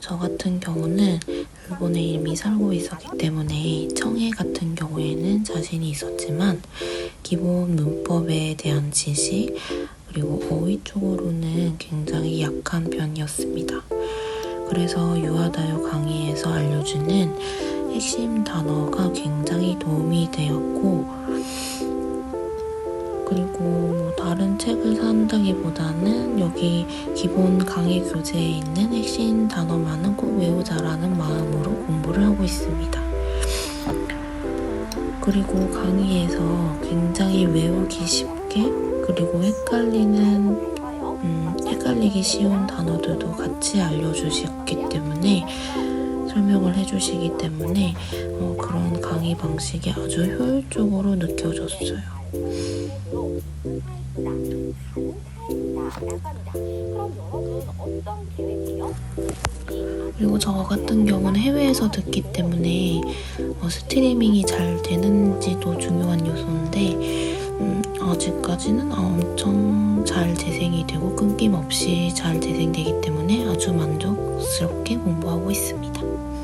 저 같은 경우는 일본에 이미 살고 있었기 때문에 청해 같은 경우에는 자신이 있었지만 기본 문법에 대한 지식 그리고 어휘 쪽으로는 굉장히 약한 편이었습니다. 그래서 유아다요 강의에서 알려주는 핵심 단어가 굉장히 도움이 되었고 그리고 뭐 다른 책을 산다기보다는 여기 기본 강의 교재에 있는 핵심 단어만은 꼭 외우자라는 마음으로 공부를 하고 있습니다. 그리고 강의에서 굉장히 외우기 쉽게 그리고 헷갈리는 음, 헷갈리기 쉬운 단어들도 같이 알려주셨기 때문에 설명을 해주시기 때문에 어, 그런 강의 방식이 아주 효율적으로 느껴졌어요. 그리고 저 같은 경우는 해외에서 듣기 때문에 어, 스트리밍이 잘 되는지도 중요한 요소인데 음, 아직까지는 엄청 잘 재생이 되고 끊김없이 잘 재생되기 때문에 아주 만족 자연스럽게 공부하고 있습니다.